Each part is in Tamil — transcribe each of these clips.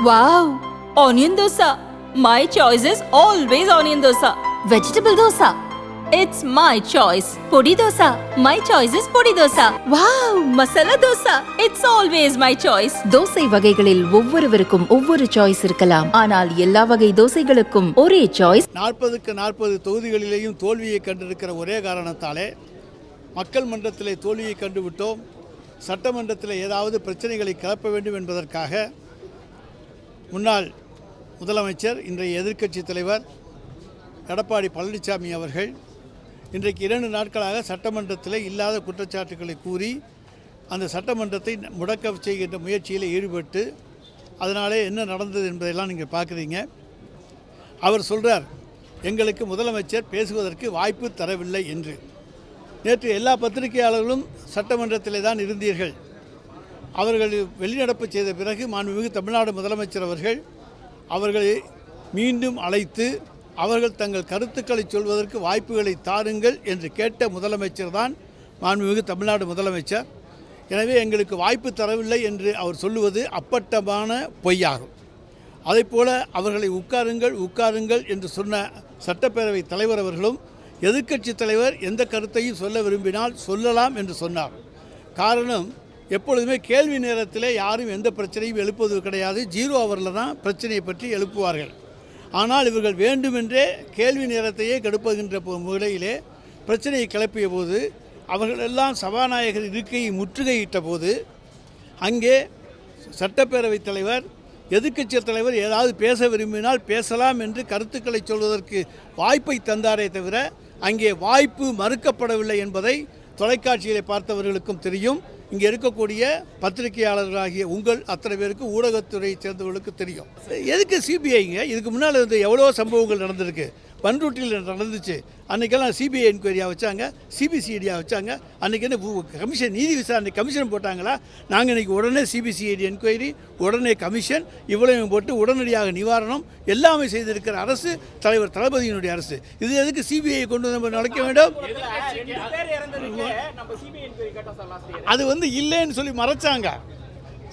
Wow! Onion dosa. My choice is always onion dosa. Vegetable dosa. It's my choice. Podi dosa. My choice is podi dosa. Wow! Masala dosa. It's always my choice. Dosa வகைகளில் ஒவ்வொருவருக்கும் ஒவ்வொரு சாய்ஸ் இருக்கலாம் ஆனால் எல்லா வகை தோசைகளுக்கும் ஒரே சாய்ஸ் நாற்பதுக்கு நாற்பது தொகுதிகளிலேயும் தோல்வியை கண்டிருக்கிற ஒரே காரணத்தாலே மக்கள் மன்றத்திலே தோல்வியை கண்டுவிட்டோம் சட்டமன்றத்தில் ஏதாவது பிரச்சனைகளை கிளப்ப வேண்டும் என்பதற்காக முன்னாள் முதலமைச்சர் இன்றைய எதிர்க்கட்சி தலைவர் எடப்பாடி பழனிசாமி அவர்கள் இன்றைக்கு இரண்டு நாட்களாக சட்டமன்றத்தில் இல்லாத குற்றச்சாட்டுகளை கூறி அந்த சட்டமன்றத்தை முடக்க செய்கின்ற முயற்சியில் ஈடுபட்டு அதனாலே என்ன நடந்தது என்பதையெல்லாம் நீங்கள் பார்க்குறீங்க. அவர் சொல்கிறார் எங்களுக்கு முதலமைச்சர் பேசுவதற்கு வாய்ப்பு தரவில்லை என்று. நேற்று எல்லா பத்திரிகையாளர்களும் சட்டமன்றத்திலே தான் இருந்தீர்கள். அவர்கள் வெளிநடப்பு செய்த பிறகு மாண்புமிகு தமிழ்நாடு முதலமைச்சர் அவர்கள் அவர்களை மீண்டும் அழைத்து அவர்கள் தங்கள் கருத்துக்களை சொல்வதற்கு வாய்ப்புகளை தாருங்கள் என்று கேட்ட முதலமைச்சர் தான் மாண்புமிகு தமிழ்நாடு முதலமைச்சர். எனவே எங்களுக்கு வாய்ப்பு தரவில்லை என்று அவர் சொல்லுவது அப்பட்டமான பொய்யாகும். அதைப்போல அவர்களை உட்காருங்கள் உட்காருங்கள் என்று சொன்ன சட்டப்பேரவை தலைவர் அவர்களும் எதிர்க்கட்சி தலைவர் எந்த கருத்தையும் சொல்ல விரும்பினால் சொல்லலாம் என்று சொன்னார். காரணம் எப்பொழுதுமே கேள்வி நேரத்தில் யாரும் எந்த பிரச்சனையும் எழுப்புவது கிடையாது. ஜீரோ அவரில் தான் பிரச்சனையை பற்றி எழுப்புவார்கள். ஆனால் இவர்கள் வேண்டுமென்றே கேள்வி நேரத்தையே கெடுப்புகின்ற முறையிலே பிரச்சனையை கிளப்பிய போது அவர்களெல்லாம் சபாநாயகர் இருக்கையை முற்றுகையிட்ட போது அங்கே சட்டப்பேரவைத் தலைவர் எதிர்க்கட்சி தலைவர் ஏதாவது பேச விரும்பினால் பேசலாம் என்று கருத்துக்களை சொல்வதற்கு வாய்ப்பை தந்தாரே தவிர அங்கே வாய்ப்பு மறுக்கப்படவில்லை என்பதை தொலைக்காட்சியிலே பார்த்தவர்களுக்கும் தெரியும். இங்கே இருக்கக்கூடிய பத்திரிகையாளர்களாகிய உங்கள் அத்தனை பேருக்கு ஊடகத்துறை சேர்ந்தவர்களுக்கு தெரியும். எதுக்கு சிபிஐங்க இதுக்கு முன்னால் வந்து எவ்வளோ சம்பவங்கள் நடந்திருக்கு. பன்ருட்டியில் நடந்துச்சு. அன்றைக்கெல்லாம் சிபிஐ என்கொயரியாக வச்சாங்க. சிபிசிஐடியாக வச்சாங்க. அன்றைக்கி என்ன கமிஷன் நீதி விசாரணை கமிஷன் போட்டாங்களா? நாங்கள் இன்றைக்கி உடனே சிபிசிஐடி என்கொயரி உடனே கமிஷன் இவ்வளவு போட்டு உடனடியாக நிவாரணம் எல்லாமே செய்திருக்கிற அரசு தலைவர் தளபதியினுடைய அரசு. இது எதுக்கு சிபிஐ கொண்டு நம்ம நடக்க வேண்டும்? அது வந்து இல்லைன்னு சொல்லி மறைச்சாங்க.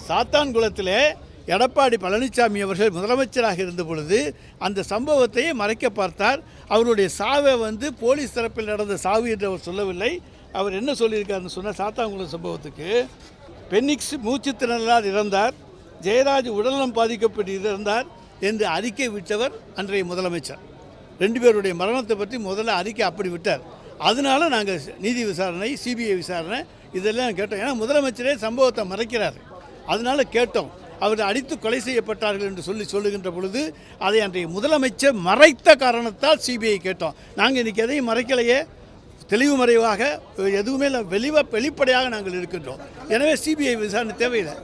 சாத்தான் குளத்தில் எடப்பாடி பழனிசாமி அவர்கள் முதலமைச்சராக இருந்த பொழுது அந்த சம்பவத்தையே மறைக்க பார்த்தார். அவருடைய சாவை வந்து போலீஸ் தரப்பில் நடந்த சாவு என்று அவர் சொல்லவில்லை. அவர் என்ன சொல்லியிருக்காருன்னு சொன்னால் சாத்தாங்குளம் சம்பவத்துக்கு பென்னிக்ஸ் மூச்சு திணறலால் இறந்தார். ஜெயராஜ் உடல்நலம் பாதிக்கப்பட்டு இறந்தார் என்று அறிக்கை விட்டவர் அன்றைய முதலமைச்சர். ரெண்டு பேருடைய மரணத்தை பற்றி முதல்ல அறிக்கை அப்படி விட்டார். அதனால நாங்கள் நீதி விசாரணை சிபிஐ விசாரணை இதெல்லாம் கேட்டோம். ஏன்னா முதலமைச்சரே சம்பவத்தை மறைக்கிறார். அதனால கேட்டோம். அவர் அடித்து கொலை செய்யப்பட்டார்கள் என்று சொல்லி சொல்லுகின்ற பொழுது அதை அன்றைய முதலமைச்சர் மறைத்த காரணத்தால் சிபிஐ கேட்டோம். நாங்கள் இன்றைக்கி எதையும் மறைக்கலையே. தெளிவு மறைவாக எதுவுமே இல்லை வெளிவ வெளிப்படையாக நாங்கள் இருக்கின்றோம். எனவே சிபிஐ விசாரணை தேவையில்லை.